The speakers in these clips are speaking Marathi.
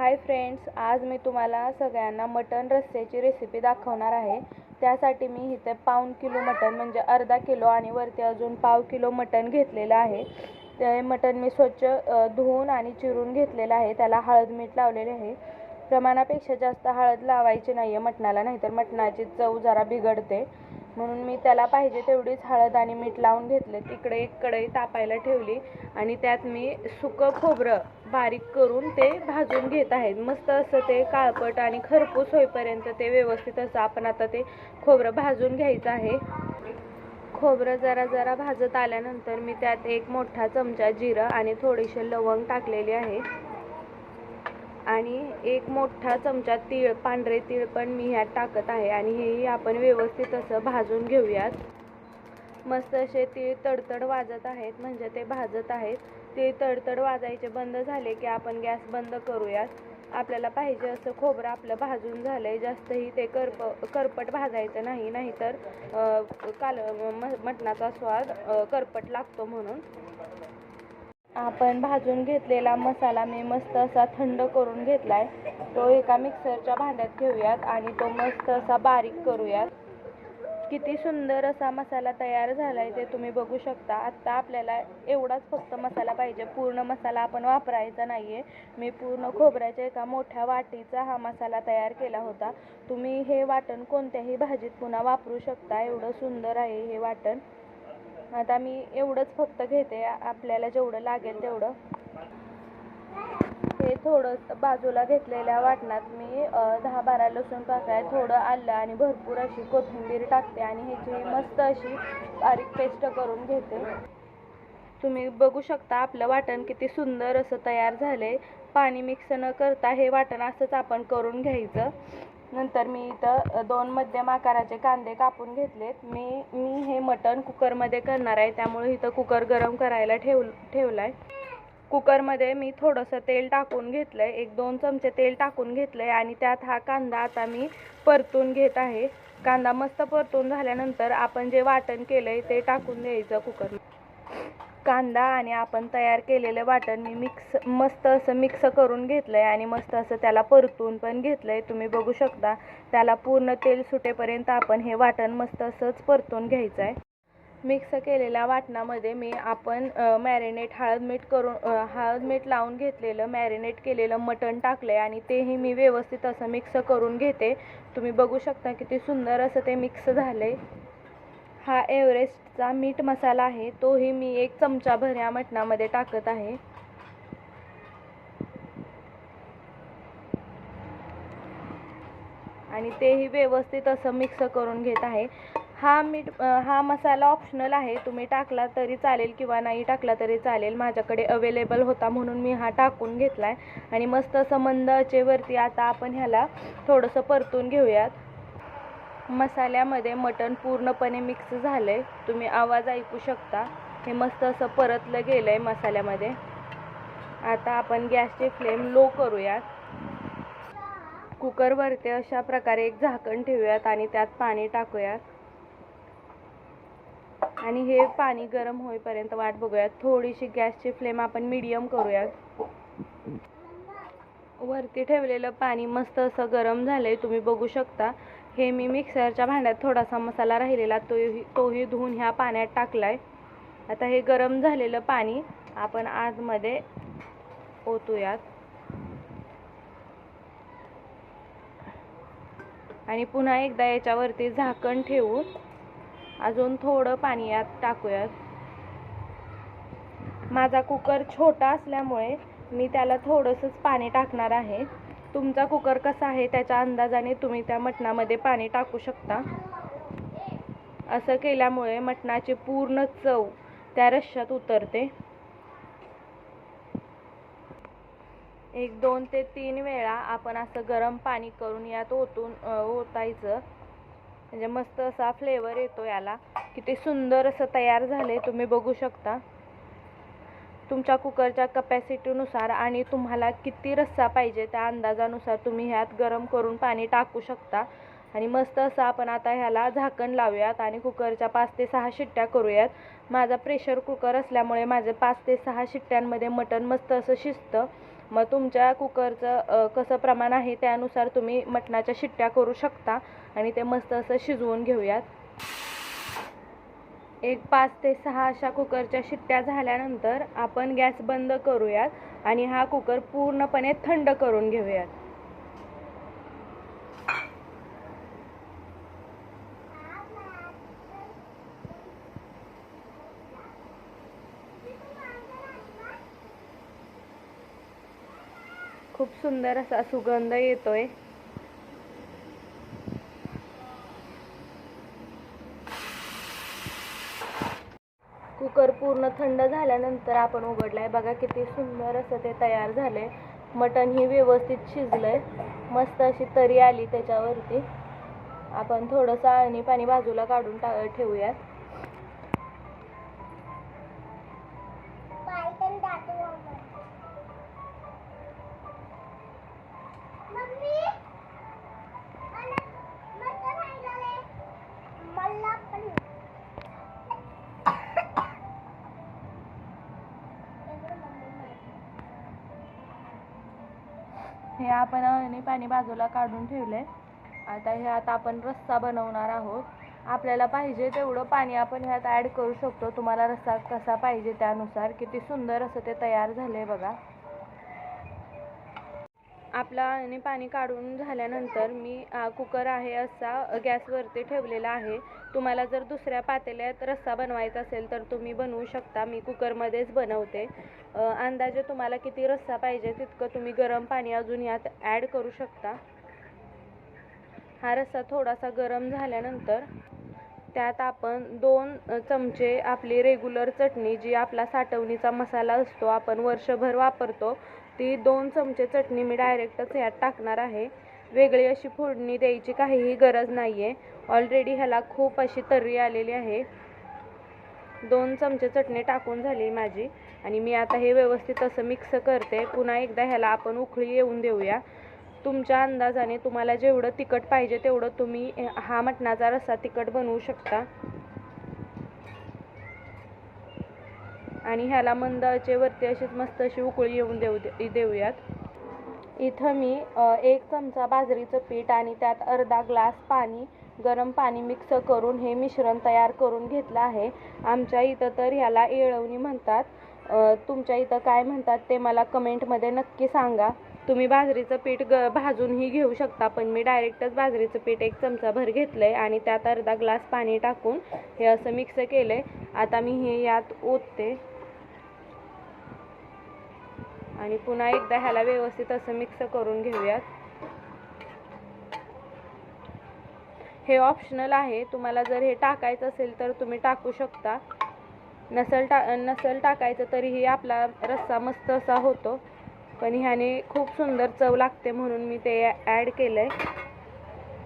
हाय फ्रेंड्स आज मी तुम्हाला सगळ्यांना मटण रस्स्याची रेसिपी दाखवणार आहे. त्यासाठी मी इथे पाऊण किलो मटण म्हणजे अर्धा किलो आणि वरती अजून पाव किलो मटण घेतलेलं आहे. ते मटण मी स्वच्छ धुवून आणि चिरून घेतलेलं आहे. त्याला हळद मीठ लावलेले आहे. प्रमाणापेक्षा जास्त हळद लावायची नाही आहे मटणाला नाहीतर मटणाची चव जरा बिघडते. म्हणून मी त्याला पाहिजे तेवढीच हळद आणि मीठ लावून घेतले. तिकडे एक कढई तापायला ठेवली आणि त्यात मी सुकं खोबरं बारीक करून ते भाजून घेत आहेत. मस्त असं ते काळपट आणि खरपूस होईपर्यंत ते व्यवस्थित असं आपण आता ते खोबरं भाजून घ्यायचं आहे. खोबरं जरा जरा भाजत आल्यानंतर मी त्यात एक मोठा चमचा जिरं आणि थोडीशी लवंग टाकलेली आहे. आणि एक मोठा चमचा तीळ पांढरे तीळ पण मी ह्यात टाकत आहे आणि हेही आपण व्यवस्थित असं भाजून घेऊयात. मस्त असे ते तडतड वाजत आहेत म्हणजे ते भाजत आहेत. ते तडतड वाजायचे बंद झाले की आपण गॅस बंद करूयात. आपल्याला पाहिजे असं खोबरं आपलं भाजून झालंय जास्तही ते करप करपट भाजायचं नाही नाहीतर काल म- मटणाचा स्वाद करपट लागतो म्हणून. आपण भाजून घेतलेला मसाला मी मस्त असा थंड करून घेतलाय. तो एका मिक्सरच्या भांड्यात घेऊयात आणि तो मस्त असा बारीक करूयात. किती सुंदर असा मसाला तयार झाला आहे ते तुम्ही बघू शकता. आत्ता आपल्याला एवढाच फक्त मसाला पाहिजे. पूर्ण मसाला आपण वापरायचा नाही आहे मी पूर्ण खोबऱ्याच्या एका मोठ्या वाटीचा हा मसाला तयार केला होता. तुम्ही हे वाटण कोणत्याही भाजीत पुन्हा वापरू शकता. एवढं सुंदर आहे हे वाटण. आता मी एवढंच फक्त घेते. आपल्याला जेवढं लागेल तेवढं. थोडं बाजूला घेतलेल्या वाटणात मी दहा बारा लसूण पाकळ्या थोडं आलं आणि भरपूर अशी कोथिंबीर टाकते आणि ह्याची मस्त अशी बारीक पेस्ट करून घेते. तुम्ही बघू शकता आपलं वाटण किती सुंदर असं तयार झाले पाणी मिक्स न करता हे वाटण असंच आपण करून घ्यायचं. नंतर मी इथं दोन मध्यम आकाराचे कांदे कापून घेतलेत. मी मी हे मटण कुकरमध्ये करणार आहे त्यामुळे इथं कुकर गरम करायला ठेव आहे कुकरमध्ये मी थोडंसं तेल टाकून घेतलं आहे एक दोन चमचे तेल टाकून घेतलं आहे आणि त्यात हा कांदा आता मी परतून घेत आहे. कांदा मस्त परतून झाल्यानंतर आपण जे वाटण केलं आहे ते टाकून द्यायचं कुकर. कांदा आणि आपण तयार केलेलं वाटण मी मिक्स मस्त असं मिक्स करून घेतलं आहे आणि मस्त असं त्याला परतून पण घेतलं आहे तुम्ही बघू शकता त्याला पूर्ण तेल सुटेपर्यंत आपण हे वाटण मस्त असंच परतून घ्यायचं आहे मिक्स केलेल्या वाटणामध्ये मी आपण मॅरिनेट हळद मीठ करून हळद मीठ लावून घेतलेलं मॅरिनेट केलेलं मटण टाकलं आहे आणि तेही मी व्यवस्थित असं मिक्स करून घेते. तुम्ही बघू शकता किती सुंदर असं ते मिक्स झालं आहे हा एव्हरेस्टचा मीठ मसाला आहे तोही मी एक चमचाभर या मटणामध्ये टाकत आहे. आणि तेही व्यवस्थित असं मिक्स करून घेत आहे. हा मीठ हा मसाला ऑप्शनल आहे. तुम्ही टाकला तरी चालेल किंवा नाही टाकला तरी चालेल. माझ्याकडे अवेलेबल होता म्हणून मी हा टाकून घेतला आहे आणि मस्त असं मंद आचेवरती आता आपण ह्याला थोडंसं परतून घेऊयात. मसाल्यामध्ये मटण पूर्णपणे मिक्स झालं आहे तुम्ही आवाज ऐकू शकता. हे मस्त असं परतलं गेलं आहे मसाल्यामध्ये. आता आपण गॅसची फ्लेम लो करूयात. कुकरवरती अशा प्रकारे एक झाकण ठेवूयात आणि त्यात पाणी टाकूयात. आणि हे पाणी गरम होईपर्यंत वाट बघूयात. थोडीशी गॅसची फ्लेम आपण मीडियम करूयात. वरती ठेवलेलं पाणी मस्त असं गरम झालंय तुम्ही बघू शकता. हे मी मिक्सरच्या भांड्यात थोडासा मसाला राहिलेला तोही तोही धुवून ह्या पाण्यात टाकलाय. आता हे गरम झालेलं पाणी आपण आतमध्ये ओतूयात. आणि पुन्हा एकदा याच्यावरती झाकण ठेवून अजून थोडं पाणी यात टाकूयात. माझा कुकर छोटा असल्यामुळे मी त्याला थोडंसंच पाणी टाकणार आहे. तुमचा कुकर कसा आहे त्याच्या अंदाजाने तुम्ही त्या मटणामध्ये पाणी टाकू शकता. असं केल्यामुळे मटणाची पूर्ण चव त्या रश्श्यात उतरते. एक दोन ते तीन वेळा आपण असं गरम पाणी करून यात ओतून ओतायचं. म्हणजे मस्त असा फ्लेवर येतो याला. किती सुंदर असं तयार झाले तुम्ही बघू शकता. तुमच्या कुकरच्या कपॅसिटीनुसार आणि तुम्हाला किती रस्सा पाहिजे त्या अंदाजानुसार तुम्ही ह्यात गरम करून पाणी टाकू शकता. आणि मस्त असं आपण आता ह्याला झाकण लावूयात आणि कुकरच्या पाच ते सहा शिट्ट्या करूयात. माझा प्रेशर कुकर असल्यामुळे माझे पाच ते सहा शिट्ट्यांमध्ये मटण मस्त असं शिजतं. मग तुमच्या कुकरचं कसं प्रमाण आहे त्यानुसार तुम्ही मटणाच्या शिट्ट्या करू शकता. आणि ते मस्त असं शिजवून घेऊयात. एक पाच ते सहा अशा कुकरच्या शिट्ट्या झाल्यानंतर आपण गॅस बंद करूयात आणि हा कुकर पूर्णपणे थंड करून घेऊयात. खूप सुंदर असा सुगंध येतोय कुकर पूर्ण थंड झाल्यानंतर आपण उघडलाय. बघा किती सुंदर असं ते तयार झालंय. मटण ही व्यवस्थित शिजलंय. मस्त अशी तरी आली त्याच्यावरती. आपण थोडंसं आणि पाणी बाजूला काढून टा ठेवूयात. हे आपण आणि पाणी बाजूला काढून ठेवलंय. आता ह्यात आपण रस्सा बनवणार आहोत. आपल्याला पाहिजे तेवढं पाणी आपण ह्यात ॲड करू शकतो. तुम्हाला रस्सा कसा पाहिजे त्यानुसार. किती सुंदर असं ते तयार झालंय बघा. आपला आणि पाणी काढून झाल्यानंतर मी कुकर आहे असा गॅसवरती ठेवलेला आहे. तुम्हाला जर दुसऱ्या पातेल्यात रस्सा बनवायचा असेल तर तुम्ही बनवू शकता. मी कुकरमध्येच बनवते. अंदाजे तुम्हाला किती रस्सा पाहिजे तितकं तुम्ही गरम पाणी अजून यात ॲड करू शकता. हा रस्सा थोडासा गरम झाल्यानंतर त्यात आपण दोन चमचे आपली रेग्युलर चटणी जी आपला साठवणीचा मसाला असतो आपण वर्षभर वापरतो ती दोन चमचे चटणी मी डायरेक्टच यात टाकणार आहे. वेगळी अशी फोडणी द्यायची काहीही गरज नाही आहे ऑलरेडी ह्याला खूप अशी तर्री आलेली आहे. दोन चमचे चटणी टाकून झाली माझी आणि मी आता हे व्यवस्थित असं मिक्स करते. पुन्हा एकदा ह्याला आपण उकळी येऊन देऊया. तुमच्या अंदाजाने तुम्हाला जेवढं तिखट पाहिजे तेवढं तुम्ही हा मटणाचा रस्सा तिखट बनवू शकता. आणि ह्याला मंद आचेवरती अशीच मस्त अशी उकळी येऊन देऊ दे देऊयात. इथं मी एक चमचा बाजरीचं पीठ आणि त्यात अर्धा ग्लास पाणी गरम पाणी मिक्स करून हे मिश्रण तयार करून घेतलं आहे. आमच्या इथं तर ह्याला येळवणी म्हणतात. तुमच्या इथं काय म्हणतात ते मला कमेंटमध्ये नक्की सांगा. तुम्ही बाजरीचं पीठ ग भाजूनही घेऊ शकता पण मी डायरेक्टच बाजरीचं पीठ एक चमचाभर घेतलं आहे आणि त्यात अर्धा ग्लास पाणी टाकून हे असं मिक्स केलं आहे आता मी हे यात ओतते. आणि पुन्हा एकदा ह्याला व्यवस्थित असं मिक्स करून घेऊयात. हे ऑप्शनल आहे. तुम्हाला जर हे टाकायचं असेल तर तुम्ही टाकू शकता. नसल टा नसल टाकायचं तरीही आपला रस्सा मस्त असा होतो. पण ह्याने खूप सुंदर चव लागते म्हणून मी ते ॲड केलं आहे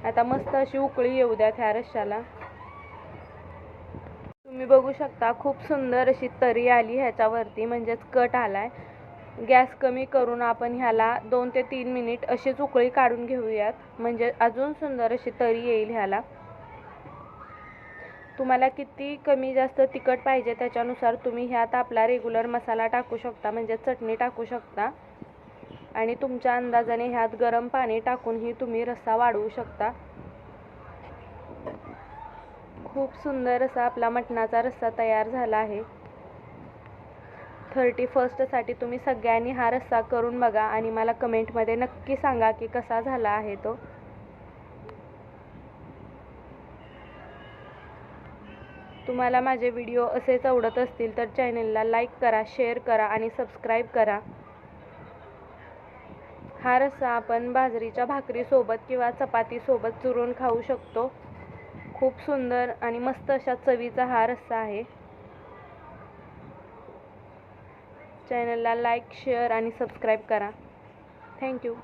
आता मस्त अशी उकळी येऊ द्यात ह्या रश्याला तुम्ही बघू शकता खूप सुंदर अशी तरी आली ह्याच्यावरती म्हणजेच कट आला आहे गॅस कमी करून आपण ह्याला दोन ते तीन मिनिट अशीच उकळी काढून घेऊयात. म्हणजे अजून सुंदर अशी तरी येईल ह्याला. तुम्हाला किती कमी जास्त तिखट पाहिजे त्याच्यानुसार तुम्ही ह्यात आपला रेग्युलर मसाला टाकू शकता म्हणजे चटणी टाकू शकता. आणि तुमच्या अंदाजाने ह्यात गरम पाणी टाकूनही तुम्ही रस्सा वाढवू शकता. खूप सुंदर असा आपला मटणाचा रस्सा तयार झाला आहे. थर्टी फर्स्टसाठी तुम्ही सगळ्यांनी हा रस्सा करून बघा आणि मला कमेंटमध्ये नक्की सांगा की कसा झाला आहे तो. तुम्हाला माझे व्हिडिओ असेच आवडत असतील तर चॅनलला लाईक करा शेअर करा आणि सबस्क्राईब करा. हा रस्सा आपण बाजरीच्या भाकरीसोबत किंवा चपातीसोबत चुरून खाऊ शकतो. खूप सुंदर आणि मस्त अशा चवीचा हा रस्सा आहे. चॅनलला लाईक शेअर आणि सबस्क्राईब करा. Thank you.